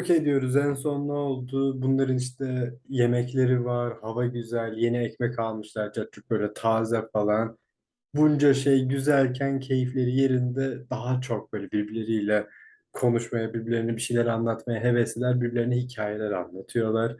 Okey diyoruz en son ne oldu? Bunların işte yemekleri var, hava güzel, yeni ekmek almışlar, çocuk böyle taze falan. Bunca şey güzelken keyifleri yerinde daha çok böyle birbirleriyle konuşmaya, birbirlerine bir şeyler anlatmaya hevesliler, birbirlerine hikayeler anlatıyorlar.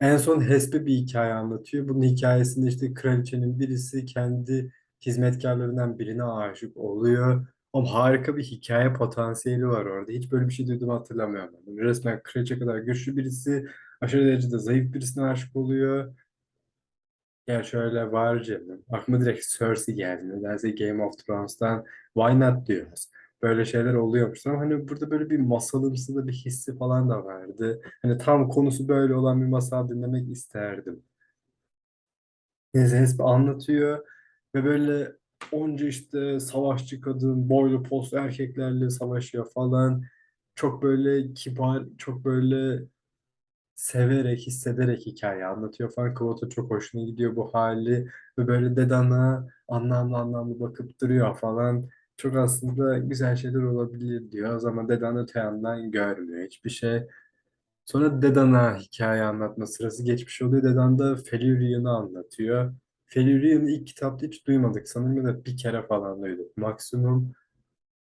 En son Hespe bir hikaye anlatıyor. Bunun hikayesinde işte kraliçenin birisi kendi hizmetkarlarından birine aşık oluyor. Ama harika bir hikaye potansiyeli var orada. Hiç böyle bir şey duyduğumu hatırlamıyorum. ben. Resmen kraliçe kadar güçlü birisi, aşırı derecede zayıf birisine aşık oluyor. Ya şöyle var canım. Aklıma direkt Cersei geldi. Nedense Game of Thrones'tan Why not diyoruz. Böyle şeyler oluyormuş ama hani burada böyle bir masalımsı da bir hissi falan da vardı. Hani tam konusu böyle olan bir masal dinlemek isterdim. Neyse Hespe anlatıyor ve böyle onca işte savaşçı kadın, boylu poslu erkeklerle savaşıyor falan. Çok böyle kibar, çok böyle severek, hissederek hikaye anlatıyor falan. Kıvata çok hoşuna gidiyor bu hali ve böyle dedana anlamlı anlamlı bakıp duruyor falan. Çok aslında güzel şeyler olabilir diyor. O zaman dedan öte yandan görmüyor hiçbir şey. Sonra Dedan'a hikaye anlatma sırası geçmiş oluyor. Dedan da Felurion'u anlatıyor. Felurion'u ilk kitapta hiç duymadık. Sanırım da bir kere falan duyduk. Maksimum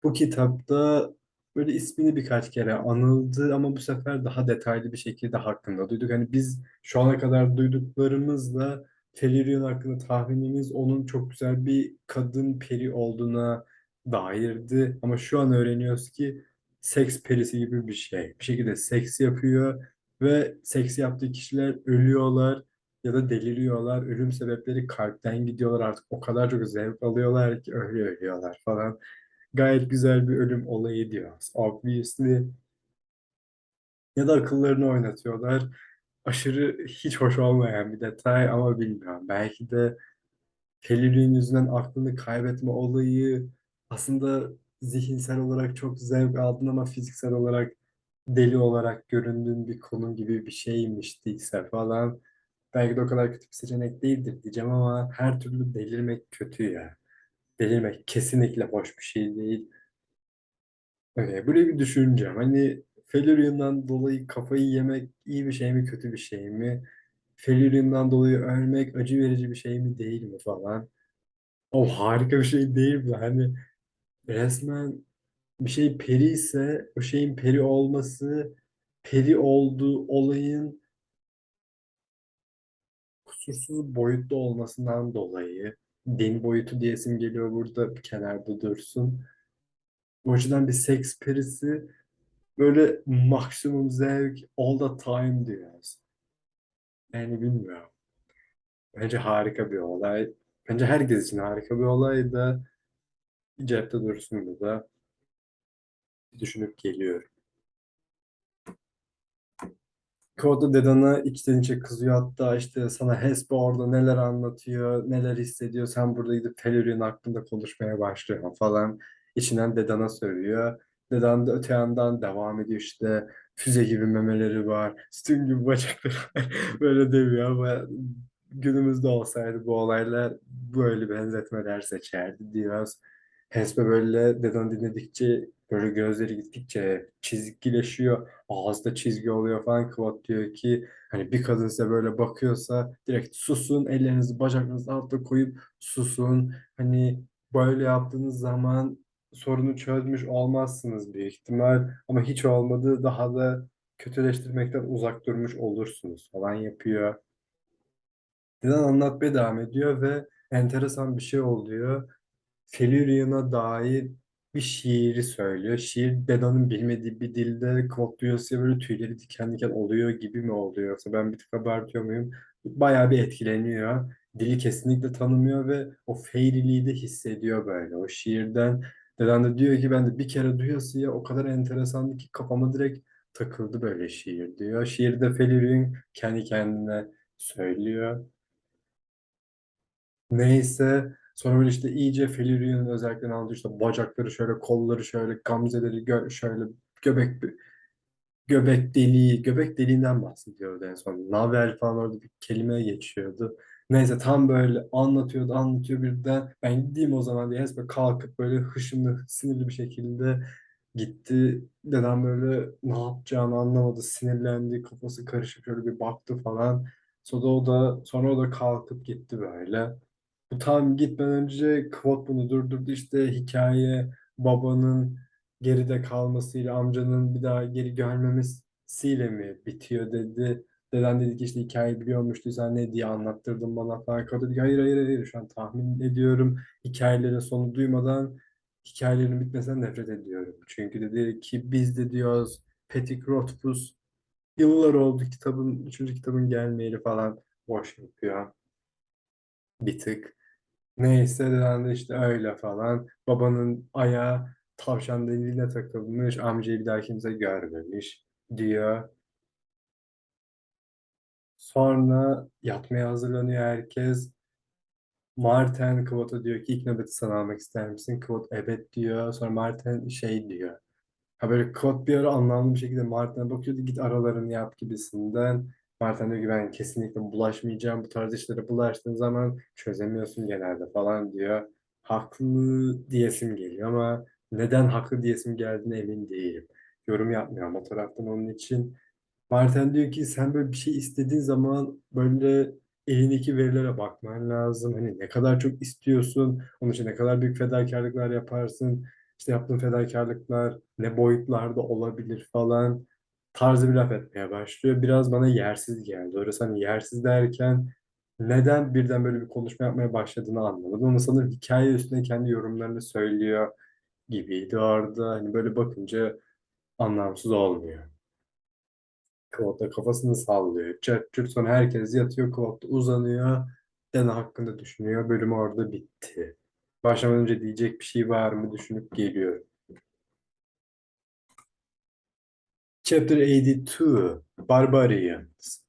bu kitapta böyle ismini birkaç kere anıldı ama bu sefer daha detaylı bir şekilde hakkında duyduk. Hani biz şu ana kadar duyduklarımızla Felurion hakkında tahminimiz onun çok güzel bir kadın peri olduğuna dairdi. Ama şu an öğreniyoruz ki seks perisi gibi bir şey. Bir şekilde seks yapıyor ve seks yaptığı kişiler ölüyorlar ya da deliriyorlar. Ölüm sebepleri kalpten gidiyorlar artık o kadar çok zevk alıyorlar ki öyle ölüyorlar falan gayet güzel bir ölüm olayı diyoruz. Obviously. Ya da akıllarını oynatıyorlar. Aşırı hiç hoş olmayan bir detay ama bilmiyorum. Belki de Pellerin yüzünden aklını kaybetme olayı aslında zihinsel olarak çok zevk aldın ama fiziksel olarak deli olarak göründüğün bir konu gibi bir şeymiş değilse falan. Belki de o kadar kötü bir seçenek değildir diyeceğim ama her türlü delirmek kötü ya. Delirmek kesinlikle hoş bir şey değil. Öyle, böyle bir düşüncem. Hani Felurium'dan dolayı kafayı yemek iyi bir şey mi kötü bir şey mi? Felurium'dan dolayı ölmek acı verici bir şey mi değil mi falan. O harika bir şey değil mi? Hani resmen bir şey peri ise o şeyin peri olması peri olduğu olayın kusursuz boyutlu olmasından dolayı din boyutu diyesim geliyor burada bir kenarda dursun. O açıdan bir seks perisi Böyle maksimum zevk all the time diyoruz. Yani bilmiyorum. Bence harika bir olay. Bence herkes için harika bir olay da cepte dursun da düşünüp geliyorum. Koda Dedan'a içten içe kızıyor hatta işte sana Hespe orada neler anlatıyor, neler hissediyor. Sen burada gidip Felurion hakkında konuşmaya başlıyor falan. İçinden Dedan'a söylüyor. Dedan da öte yandan devam ediyor işte. Füze gibi memeleri var, sütun gibi bacakları var. Böyle demiyor ama günümüzde olsaydı bu olaylar böyle benzetmeler seçerdi diyoruz. Hespe böyle Dedan dinledikçe böyle gözleri gittikçe çizgileşiyor ağızda çizgi oluyor falan Kıvat diyor ki hani bir kadın size böyle bakıyorsa direkt susun ellerinizi bacaklarınızın altına koyup susun hani böyle yaptığınız zaman sorunu çözmüş olmazsınız büyük ihtimal ama hiç olmadı daha da kötüleştirmekten uzak durmuş olursunuz falan yapıyor. Neden anlatmaya devam ediyor ve enteresan bir şey oluyor. Felurion'a dair bir şiiri söylüyor. Şiir Beda'nın bilmediği bir dilde kodluyorsa böyle tüyleri diken diken oluyor gibi mi oluyor yoksa ben bir tık abartıyor muyum? Bayağı bir etkileniyor. Dili kesinlikle tanımıyor ve o feyriliği de hissediyor böyle. O şiirden Dedan da diyor ki ben de bir kere duyası ya o kadar enteresandı ki kafama direkt takıldı böyle şiir diyor. Şiirde Felurion kendi kendine söylüyor. Neyse sonra böyle işte iyice Felurion'un özelliklerini aldı işte bacakları şöyle kolları şöyle gamzeleri gö- şöyle göbek göbek deliği göbek deliğinden bahsediyordu en son. Navel falan orada bir kelime geçiyordu. Neyse tam böyle anlatıyordu anlatıyor birden ben gideyim o zaman diye Hespe kalkıp böyle hışımlı sinirli bir şekilde Gitti dedem böyle ne yapacağını anlamadı, sinirlendi, kafası karışık şöyle bir baktı falan. Sonra o da sonra o da kalkıp gitti böyle. Tam gitmeden önce Kvot bunu durdurdu işte hikaye babanın geride kalmasıyla amcanın bir daha geri gelmemesiyle mi bitiyor dedi. Deden dedi ki işte hikayeyi biliyormuştu sen ne diye anlattırdın bana falan. Kadın dedi hayır hayır hayır şu an tahmin ediyorum. Hikayelerin sonu duymadan hikayelerin bitmesinden nefret ediyorum. Çünkü dedi ki biz de diyoruz Patrick Rothfuss yıllar oldu kitabın, üçüncü kitabın gelmeyeli falan boş yapıyor bir tık. Neyse deden de işte öyle falan. Babanın ayağı tavşan deliğine takılmış. Amcayı bir daha kimse görmemiş diyor. Sonra yatmaya hazırlanıyor herkes. Martin Kvot'a diyor ki ilk nöbeti sana almak ister misin? Kvot evet diyor. Sonra Martin şey diyor. Ha böyle Kvot bir ara anlamlı bir şekilde Martin'e bakıyordu. Git aralarını yap gibisinden. Martin diyor ki ben kesinlikle bulaşmayacağım. Bu tarz işlere bulaştığın zaman çözemiyorsun genelde falan diyor. Haklı diyesim geliyor ama neden haklı diyesim geldiğine emin değilim. Yorum yapmıyorum o taraftan onun için. Martin diyor ki sen böyle bir şey istediğin zaman böyle elindeki verilere bakman lazım. Hani ne kadar çok istiyorsun, onun için ne kadar büyük fedakarlıklar yaparsın. İşte yaptığın fedakarlıklar ne boyutlarda olabilir falan tarzı bir laf etmeye başlıyor. Biraz bana yersiz geldi. Orası hani yersiz derken neden birden böyle bir konuşma yapmaya başladığını anlamadım. Ama sanırım hikaye üstüne kendi yorumlarını söylüyor gibiydi orada. Hani böyle bakınca anlamsız olmuyor. Da kafasını sallıyor. Çat çut sonra herkes yatıyor. Da uzanıyor. Dana hakkında düşünüyor. Bölüm orada bitti. Başlamadan önce diyecek bir şey var mı düşünüp geliyor. Chapter 82 Barbarians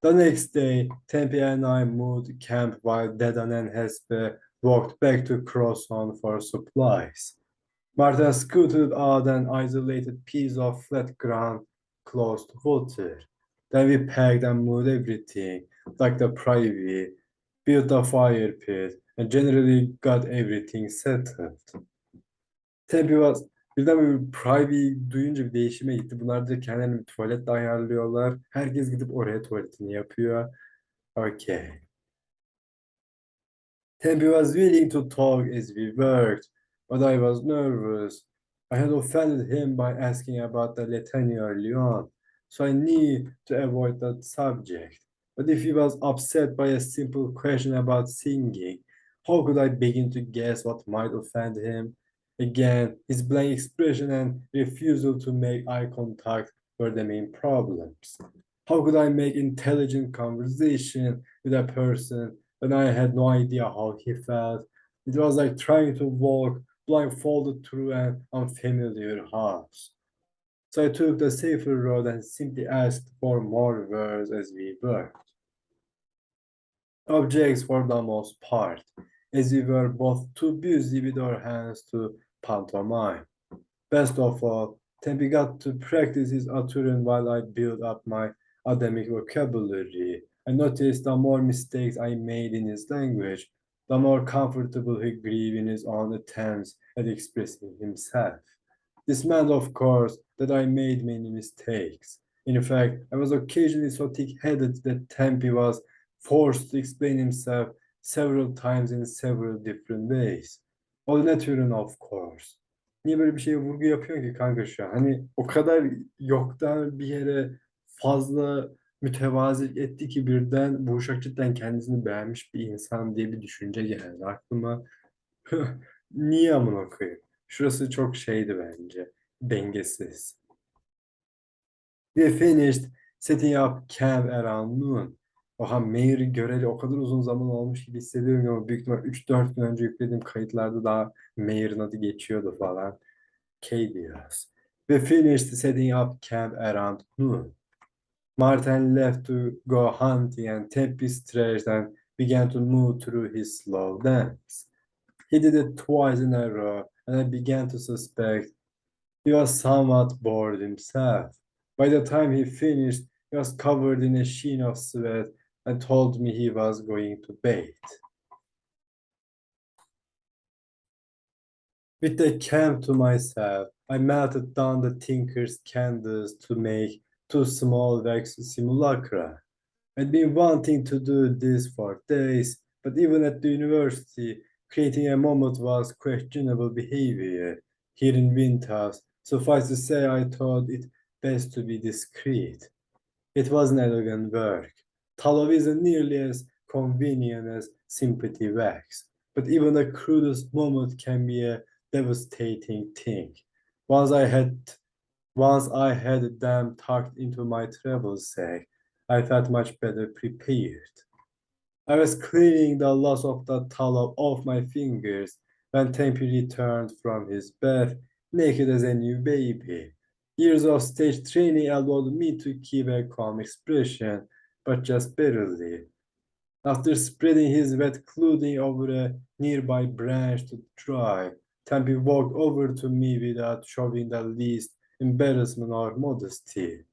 The next day, Tempe and I moved camp while Dedan and Hespe walked back to Crosson for supplies. Martin scooted out an isolated piece of flat ground close to water. Then we packed and moved everything, like the privy, built a fire pit, and generally got everything settled. Tempe was birden böyle bir privy duyunca bir değişime gitti. Bunlar da kendilerine bir tuvalet de ayarlıyorlar. Herkes gidip oraya tuvaletini yapıyor. Okay. Tempe was willing to talk as we worked, but I was nervous. I had offended him by asking about the litany early on, so I need to avoid that subject. But if he was upset by a simple question about singing, how could I begin to guess what might offend him? Again, his blank expression and refusal to make eye contact were the main problems. How could I make intelligent conversation with a person when I had no idea how he felt? It was like trying to walk blindfolded through an unfamiliar house. So I took the safer road and simply asked for more words as we worked. Objects for the most part, as we were both too busy with our hands to pantomime. Best of all, Tempe got to practice his utterance while I built up my academic vocabulary. I noticed the more mistakes I made in his language, the more comfortable he grew in his own attempts at expressing himself. This meant, of course, that I made many mistakes. In fact, I was occasionally so thick-headed that Tempe was forced to explain himself several times in several different ways. O ne türün of course. Niye böyle bir şeye vurgu yapıyorsun ki kanka şu an? Hani o kadar yoktan bir yere fazla mütevazi etti ki birden bu uşak cidden kendisini beğenmiş bir insan diye bir düşünce geldi aklıma. Niye amına koyayım? Şurası çok şeydi bence. Dengesiz. We finished setting up camp around noon. Oha Mayor'ı göreli o kadar uzun zaman olmuş gibi hissediyorum ama büyük ihtimal 3-4 gün önce yüklediğim kayıtlarda daha Mayor'ın adı geçiyordu falan. K diyoruz. We finished setting up camp around noon. Martin left to go hunting and Tempe stretched and began to move through his slow dance. He did it twice in a row, and I began to suspect he was somewhat bored himself. By the time he finished, he was covered in a sheen of sweat and told me he was going to bathe. With the came to myself, I melted down the tinker's candles to make two small wax simulacra. I'd been wanting to do this for days, but even at the university, creating a moment was questionable behavior. Here in Windhouse, suffice to say, I thought it best to be discreet. It was an elegant work. Tallow isn't nearly as convenient as sympathy wax, but even the crudest moment can be a devastating thing. Once I had once I had them tucked into my travel sack, I felt much better prepared. I was cleaning the loss of the tallow off my fingers when Tempe returned from his bath, naked as a new baby. Years of stage training allowed me to keep a calm expression, but just barely. After spreading his wet clothing over a nearby branch to dry, Tempe walked over to me without showing the least embarrassment or modesty.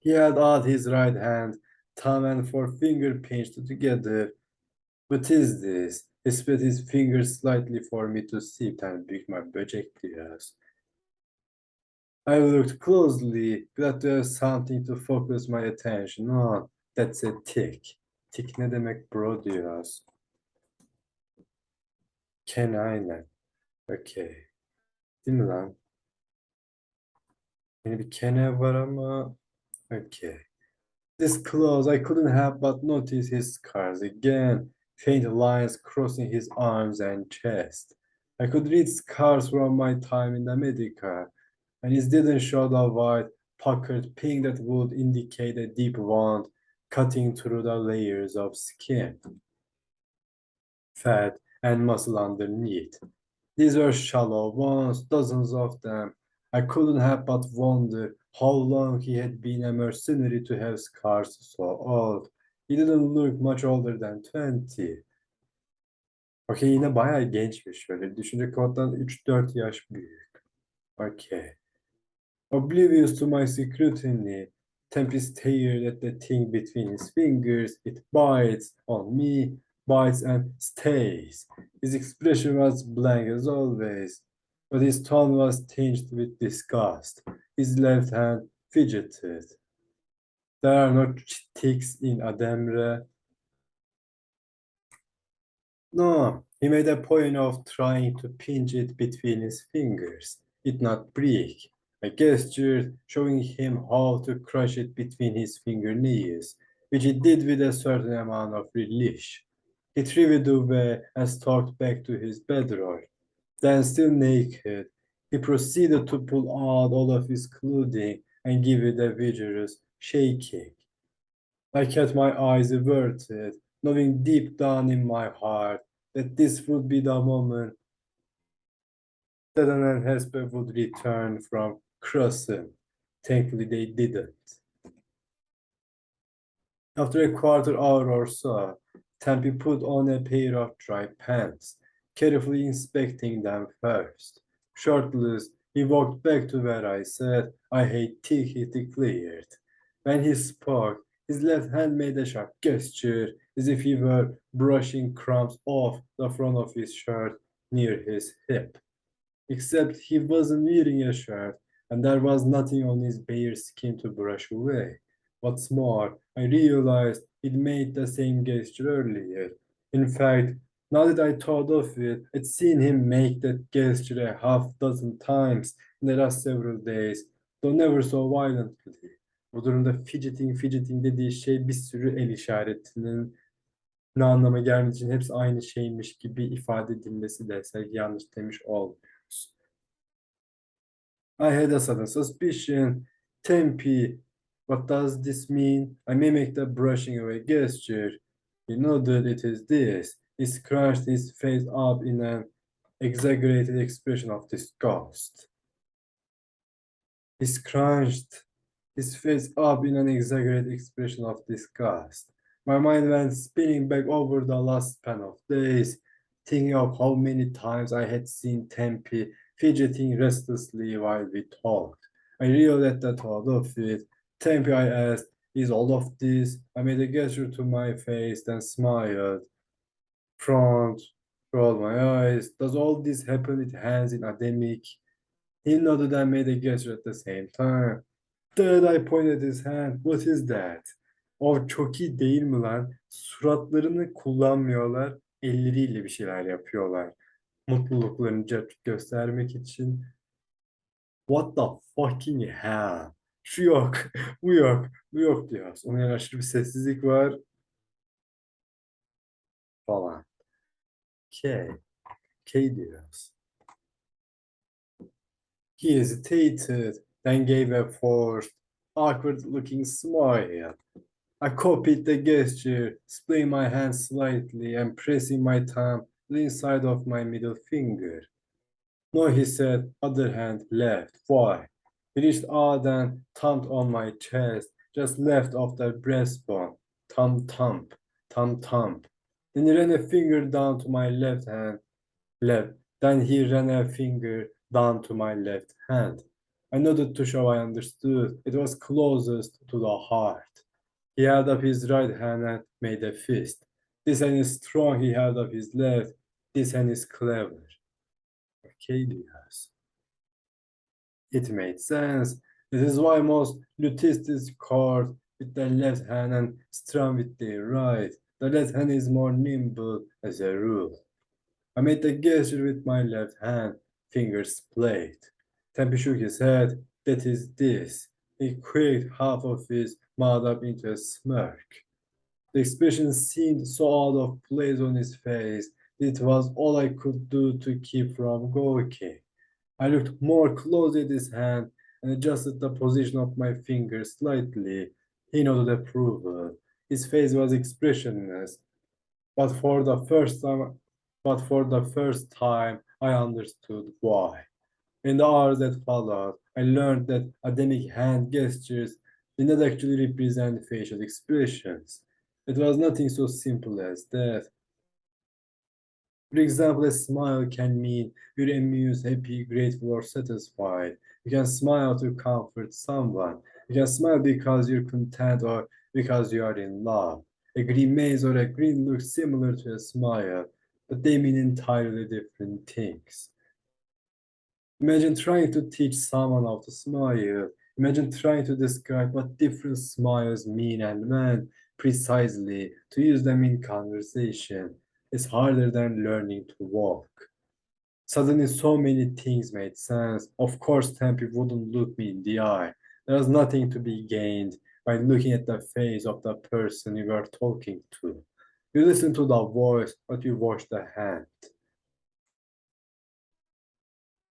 He held out his right hand, thumb and forefinger pinched together. What is this? He spread his fingers slightly for me to see. Tane büyük böcek biraz. I looked closely, glad to have something to focus my attention on. That's a tick. Tick ne demek bro diyoruz. Ken aynen. Okay. Değil mi lan? Yine bir kene var ama okay. This close, I couldn't help but notice his scars again, faint lines crossing his arms and chest. I could read scars from my time in America, and it didn't show the white, puckered pink that would indicate a deep wound cutting through the layers of skin, fat, and muscle underneath. These were shallow ones, dozens of them. I couldn't help but wonder how long he had been a mercenary to have scars so old. He didn't look much older than 20. Okay yine bayağı gençmiş şöyle. Düşünce koddan 3-4 yaş büyük. Okay. Oblivious to my scrutiny, Tempest stared at the thing between his fingers. It bites on me, bites and stays. His expression was blank as always, but his tone was tinged with disgust. His left hand fidgeted. There are no ticks in Ademre. No, he made a point of trying to pinch it between his fingers. It not break. I gestured, showing him how to crush it between his fingernails, which he did with a certain amount of relish. He it away and stalked back to his bedroll. Then, still naked, he proceeded to pull out all of his clothing and give it a vigorous shaking. I kept my eyes averted, knowing deep down in my heart that this would be the moment that an Hesper would return from crossing. Thankfully, they didn't. After a quarter hour or so, Tempe put on a pair of dry pants, carefully inspecting them first. Shirtless, he walked back to where I sat. I hate tea, he declared. When he spoke, his left hand made a sharp gesture, as if he were brushing crumbs off the front of his shirt near his hip. Except he wasn't wearing a shirt, and there was nothing on his bare skin to brush away. What's more, I realized he'd made the same gesture earlier. In fact, now that I thought of it, I'd seen him make that gesture a half dozen times in the last several days, though never so violently. Bu durumda fidgeting, fidgeting dediği şey bir sürü el işaretinin ne anlama gelmediği için hepsi aynı şeymiş gibi ifade edilmesi desek yanlış demiş olmuyoruz. I had a sudden suspicion. Tempe, what does this mean? I mimicked the brushing away gesture. He nodded, it is this. He scrunched his face up in an exaggerated expression of disgust. He scrunched his face up in an exaggerated expression of disgust. My mind went spinning back over the last span of days, thinking of how many times I had seen Tempe fidgeting restlessly while we talked. I reeled at the thought of it. Tempe, I asked, is all of this? I made a gesture to my face, then smiled. Front, Roll my eyes. Does all this happen with hands in academic? He nodded and made a gesture at the same time. Third I pointed his hand. What is that? O çok iyi değil mi lan? Suratlarını kullanmıyorlar. Elleriyle bir şeyler yapıyorlar. Mutluluklarını göstermek için. What the fucking hell? Şu yok, bu yok, bu yok diyoruz. Onun aşırı bir sessizlik var falan. K. K diyoruz. He hesitated, then gave a forced, awkward-looking smile. I copied the gesture, splaying my hand slightly and pressing my thumb the inside of my middle finger. No, he said, other hand left. Why? He reached out and thumped on my chest, just left of the breastbone. Thump, thump, thump, thump. Then he ran a finger down to my left hand, left. Then he ran a finger down to my left hand. I nodded to show I understood. It was closest to the heart. He held up his right hand and made a fist. This hand is strong, he held up his left. This hand is clever. Diyoruz. It made sense. This is why most lutists chord with the left hand and strum with the right. The left hand is more nimble as a rule. I made the gesture with my left hand, fingers played. Tempi shook his head. That is this. He quaked half of his mouth up into a smirk. The expression seemed so out of place on his face. It was all I could do to keep from gawking. I looked more closely at his hand and adjusted the position of my fingers slightly. He nodded approval. His face was expressionless, but for the first time, but for the first time, I understood why. In the hours that followed, I learned that academic hand gestures did not actually represent facial expressions. It was nothing so simple as that. For example, a smile can mean you're amused, happy, grateful, or satisfied. You can smile to comfort someone. You can smile because you're content or because you are in love. A grimace or a grin looks similar to a smile, but they mean entirely different things. Imagine trying to teach someone how to smile. Imagine trying to describe what different smiles mean and meant precisely to use them in conversation. is harder than learning to walk. Suddenly, so many things made sense. Of course, Tempe wouldn't look me in the eye. There was nothing to be gained by looking at the face of the person you were talking to. You listen to the voice, but you watch the hand.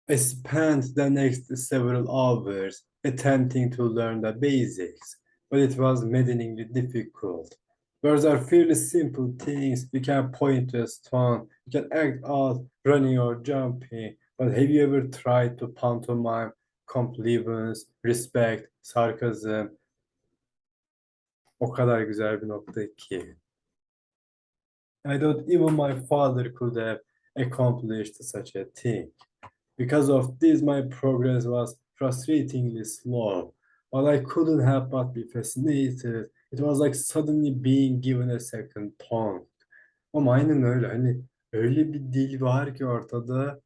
I spent the next several hours attempting to learn the basics, but it was maddeningly difficult. Words are fairly simple things. You can point to a stone, you can act out running or jumping, but have you ever tried to pantomime compliments, respect, sarcasm? O kadar güzel bir nokta ki. I thought even my father could have accomplished such a thing. Because of this, my progress was frustratingly slow, but I couldn't help but be fascinated. It was like suddenly being given a second tongue. Ama aynen öyle. Hani öyle bir dil var ki ortada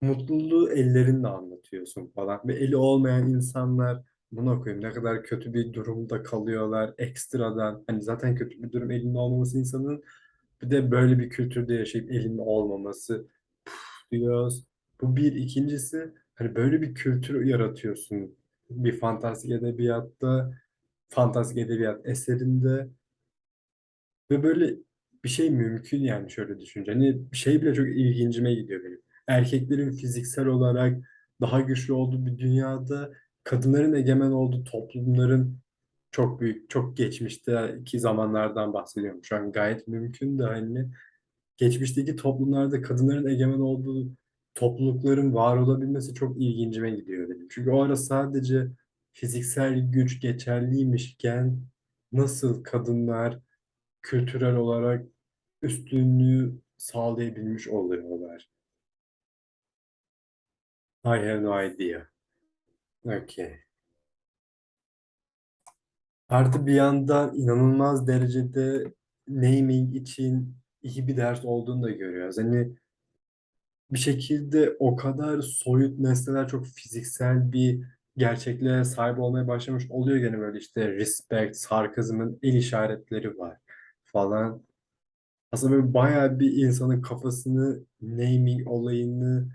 mutluluğu ellerinle anlatıyorsun falan. Ve eli olmayan insanlar buna koyayım ne kadar kötü bir durumda kalıyorlar ekstradan. Hani zaten kötü bir durum elinde olmaması insanın bir de böyle bir kültürde yaşayıp elinde olmaması Puf diyoruz. Bu bir. ikincisi hani böyle bir kültür yaratıyorsun. Bir fantastik edebiyatta, fantastik edebiyat eserinde ve böyle bir şey mümkün yani şöyle düşünce. Hani şey bile çok ilgincime gidiyor benim. Erkeklerin fiziksel olarak daha güçlü olduğu bir dünyada kadınların egemen olduğu toplumların çok büyük, çok geçmişteki zamanlardan bahsediyorum. Şu an gayet mümkün de hani geçmişteki toplumlarda kadınların egemen olduğu toplulukların var olabilmesi çok ilgincime gidiyor benim. Çünkü o ara sadece fiziksel güç geçerliymişken nasıl kadınlar kültürel olarak üstünlüğü sağlayabilmiş oluyorlar. I have no idea. Okay. Artı bir yandan inanılmaz derecede naming için iyi bir ders olduğunu da görüyoruz. Hani bir şekilde o kadar soyut nesneler çok fiziksel bir gerçekliğe sahip olmaya başlamış oluyor gene böyle işte respect, sarkazmın el işaretleri var falan. Aslında böyle bayağı bir insanın kafasını naming olayını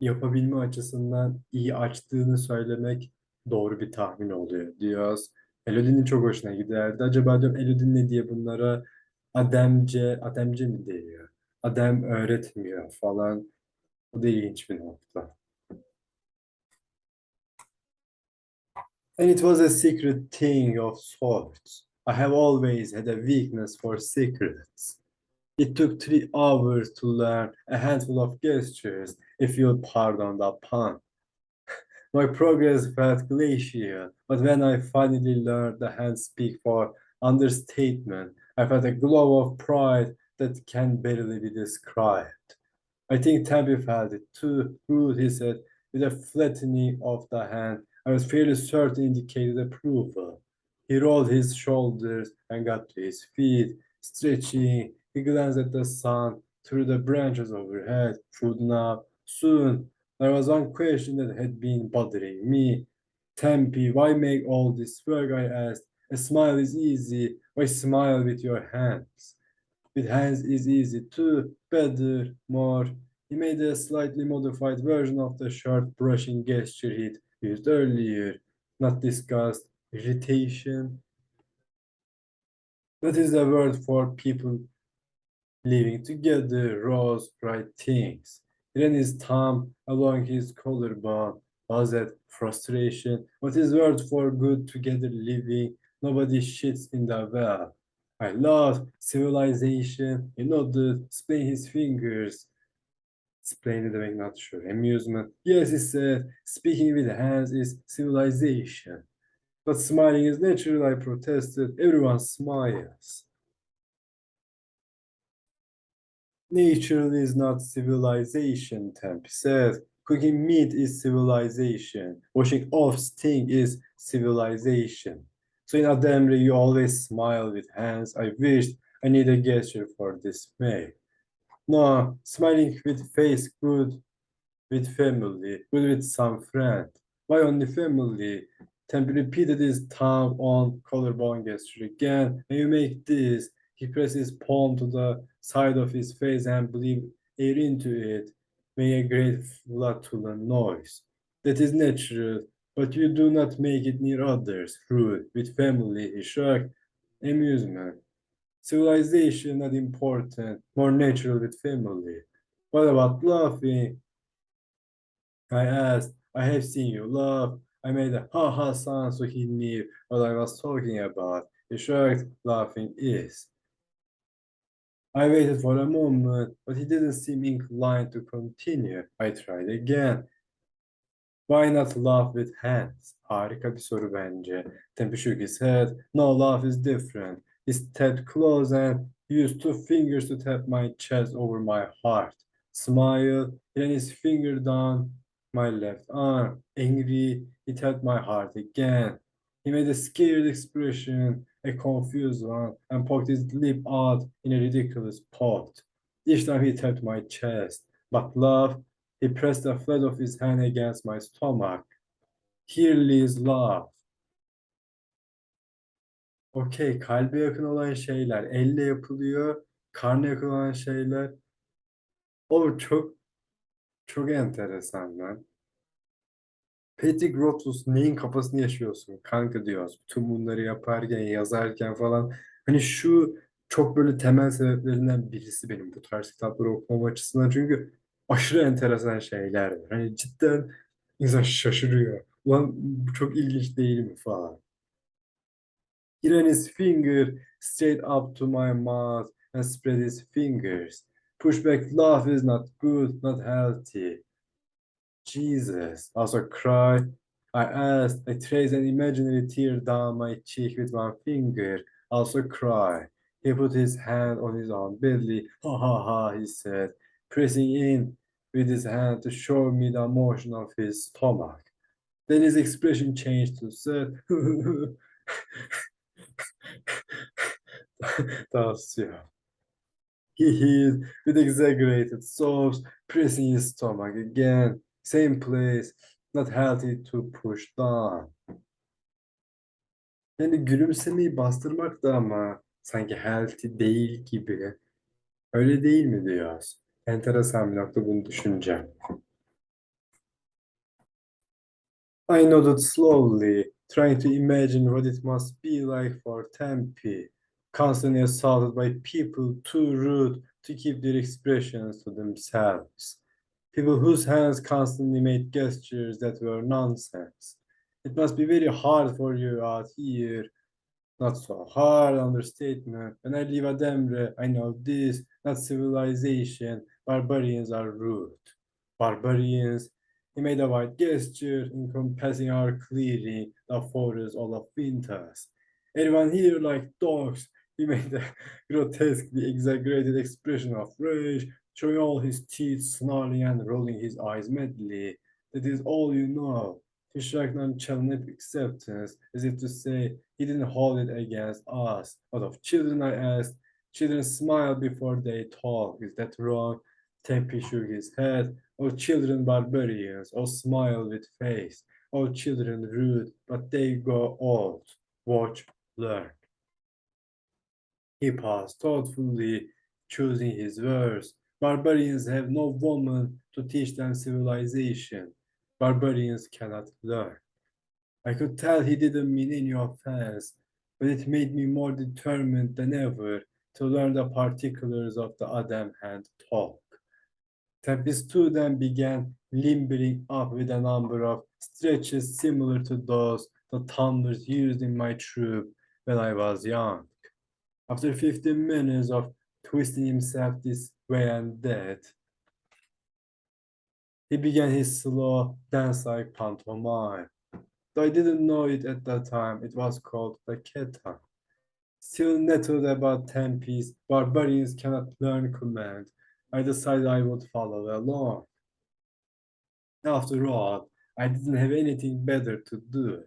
yapabilme açısından iyi açtığını söylemek doğru bir tahmin oluyor diyoruz. Elodie'nin çok hoşuna giderdi. Acaba diyorum Elodie ne diye bunlara Ademce, Ademce mi diyor? Öğretmiyor falan. Bu da ilginç bir nokta. And it was a secret thing of sorts. I have always had a weakness for secrets. It took three hours to learn a handful of gestures, if you'll pardon the pun. My progress felt glacial, but when I finally learned the hand speak for understatement, I felt a glow of pride that can barely be described. I think Tempe felt it too. Rude, he said, with a flattening of the hand. I was fairly certain indicated approval. He rolled his shoulders and got to his feet, stretching. He glanced at the sun through the branches overhead, food up. Soon, there was one question that had been bothering me. Tempe, why make all this work? I asked. A smile is easy. Why smile with your hands? With hands is easy too, better, more. He made a slightly modified version of the sharp brushing gesture he'd used earlier, not disgust, irritation. That is the word for people living together, rose right things. He ran his thumb along his collarbone. Was that frustration? What is word for good together living? Nobody shits in the well. I love civilization. You know the splaying his fingers. Splay demek not sure. Amusement. Yes, he uh, said, speaking with hands is civilization. But smiling is natural, I protested. Everyone smiles. Nature is not civilization, Tempe said. Cooking meat is civilization. Washing off stink is civilization. So in Ademre, you always smile with hands. I wished I need a gesture for dismay. No, smiling with face good with family, good with some friend. Why only family? Tempe repeated his thumb on collarbone gesture again. And you make this. He pressed his palm to the side of his face and blew air into it, making a great flatulent noise. That is natural, but you do not make it near others. Rude, with family, shrugged. Amusement. Civilization not important, more natural with family. What about laughing? I asked. I have seen you laugh. I made a ha ha sound so he knew what I was talking about. He laughing is. I waited for a moment, but he didn't seem inclined to continue. I tried again. Why not laugh with hands? Harika bir soru bence. Tempe shook his head. No, laugh is different. He stepped close and used two fingers to tap my chest over my heart. Smile, then his finger down my left arm. Angry, he tapped my heart again. He made a scared expression, a confused one, and poked his lip out in a ridiculous pout. Each time he tapped my chest, but love, he pressed the flat of his hand against my stomach. Here lies love. Okey, kalbe yakın olan şeyler, elle yapılıyor, karna yakın olan şeyler. O çok çok enteresan lan. Patrick Rothfuss neyin kafasını yaşıyorsun kanka diyoruz. Bütün bunları yaparken, yazarken falan. Hani şu çok böyle temel sebeplerinden birisi benim bu tarz kitapları okumam açısından. Çünkü aşırı enteresan şeyler var. Hani cidden insan şaşırıyor. Ulan bu çok ilginç değil mi falan. He his finger straight up to my mouth and spread his fingers. Pushback love is not good, not healthy. Jesus, also cry. I asked, I traced an imaginary tear down my cheek with one finger, also cry. He put his hand on his own belly. Ha ha ha, he said, pressing in with his hand to show me the motion of his stomach. Then his expression changed to sad. Susuyor. He hid with exaggerated sobs, pressing his stomach again. Same place, not healthy to push down. Yani gülümsemeyi bastırmak da ama sanki healthy değil gibi. Öyle değil mi diyoruz? Enteresan bir nokta bunu düşüneceğim. I nodded slowly, trying to imagine what it must be like for Tempe, constantly assaulted by people too rude to keep their expressions to themselves. People whose hands constantly made gestures that were nonsense. It must be very hard for you out here. Not so hard, understatement. When I leave Ademre, I know this, not civilization. Barbarians are rude. Barbarians he made a wide gesture encompassing our clearing, the forest all of winters. Everyone here like dogs. He made a grotesquely exaggerated expression of rage, showing all his teeth, snarling and rolling his eyes madly. That is all you know. He shrugged nonchalant acceptance, as if to say he didn't hold it against us. What of children, I asked. Children smile before they talk. Is that wrong? Tempe shook his head. O children barbarians, O oh, smile with face, O children rude, but they go old. Watch, learn. He paused thoughtfully, choosing his words. Barbarians have no woman to teach them civilization. Barbarians cannot learn. I could tell he didn't mean any offense, but it made me more determined than ever to learn the particulars of the Adam hand talk. Tempest two then began limbering up with a number of stretches similar to those the tumblers used in my troop when I was young. After 15 minutes of twisting himself this way and that, he began his slow dance-like pantomime. Though I didn't know it at that time, it was called the keta. Still nettled about Tempe's, barbarians cannot learn command. I decided I would follow along. After all, I didn't have anything better to do.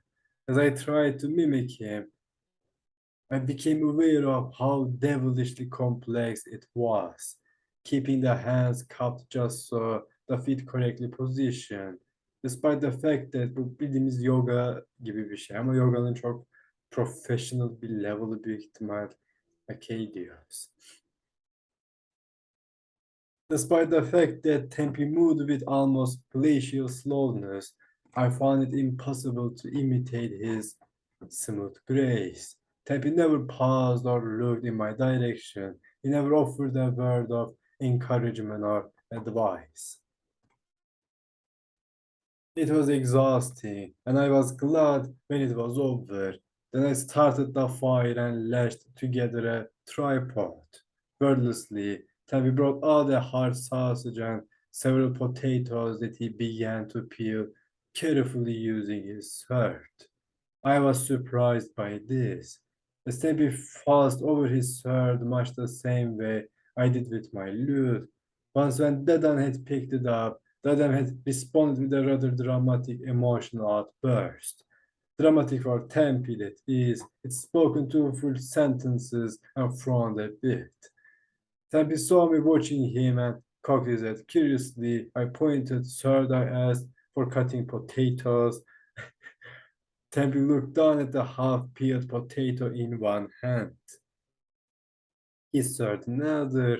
As I tried to mimic him, I became aware of how devilishly complex it was, keeping the hands cupped just so the feet correctly positioned. Despite the fact that bu bildiğimiz yoga gibi bir şey ama yoganın çok professional bir level'ı büyük ihtimal okey diyoruz. Despite the fact that Tempe moved with almost glacial slowness, I found it impossible to imitate his smooth grace. Tempe never paused or looked in my direction. He never offered a word of encouragement or advice. It was exhausting, and I was glad when it was over. Then I started the fire and lashed together a tripod. Wordlessly, Tabby brought all the hard sausage and several potatoes that he began to peel, carefully using his sword. I was surprised by this. Stampy fussed over his sword much the same way I did with my lute. Once when Dedan had picked it up, Dedan had responded with a rather dramatic emotional outburst. Dramatic for Tempe, that is. It's spoken two full sentences and frowned a bit. Tempe saw me watching him and head curiously. I pointed, third I asked for cutting potatoes. Tempe looked down at the half-peeled potato in one hand. He stirred another.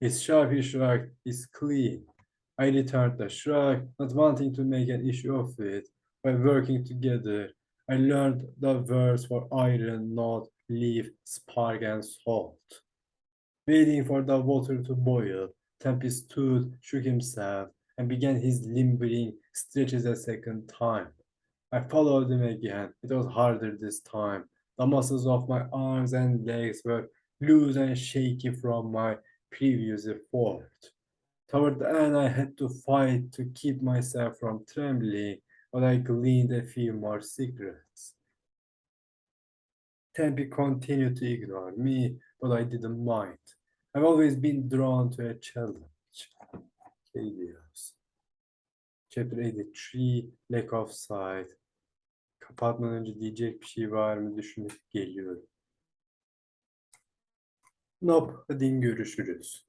His sharp he is clean. I returned the shrug, not wanting to make an issue of it. By working together, I learned the words for iron, knot, leaf, spark, and salt. Waiting for the water to boil, Tempe stood, shook himself, and began his limbering stretches a second time. I followed him again. It was harder this time. The muscles of my arms and legs were loose and shaky from my previous effort. Toward the end, I had to fight to keep myself from trembling, but I gleaned a few more secrets. Tempe continued to ignore me, but I didn't mind. I've always been drawn to a challenge. Diyoruz. Chapter 83, Lack of Sight. Kapatmadan önce diyecek bir şey var mı düşünüp geliyorum. Nope, hadi görüşürüz.